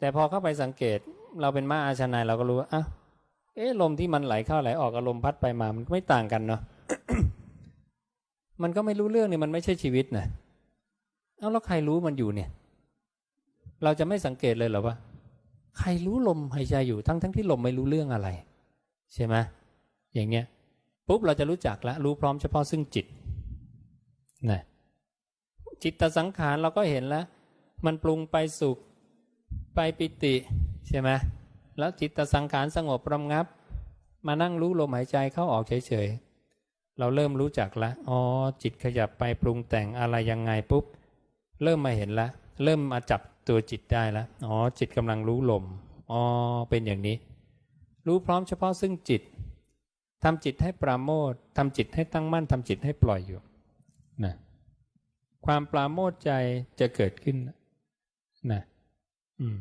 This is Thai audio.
แต่พอเข้าไปสังเกตเราเป็นม้าอาชนายเราก็รู้ว่าอะเอ๊ะลมที่มันไหลเข้าไหลออกกับลมพัดไปมามันไม่ต่างกันเนาะมันก็ไม่รู้เรื่องนี่มันไม่ใช่ชีวิตนะเอาแล้วใครรู้มันอยู่เนี่ย เราจะไม่สังเกตเลยเหรอว่าใครรู้ลมหายใจอยู่ทั้งทั้งที่ลมไม่รู้เรื่องอะไร ใช่ไหมอย่างเงี้ยปุ๊บเราจะรู้จักแล้วรู้พร้อมเฉพาะซึ่งจิตนะจิตตสังขารเราก็เห็นแล้ว มันปรุงไปสุข ไปปิติใช่ไหมแล้วจิตตสังขารสงบรำงับ มานั่งรู้ลมหายใจเข้าออกเฉยๆเราเริ่มรู้จักแล้วอ๋อจิตขยับไปปรุงแต่งอะไรยังไงปุ๊บ เริ่มมาเห็นแล้วเริ่มมาจับตัวจิตได้แล้วอ๋อจิตกำลังรู้ลมอ๋อเป็นอย่างนี้ รู้พร้อมเฉพาะซึ่งจิตทำจิตให้ปราโมททำจิตให้ตั้งมั่นทำจิตให้ปล่อยอยู่นะความปราโมทใจจะเกิดขึ้นนะ อืม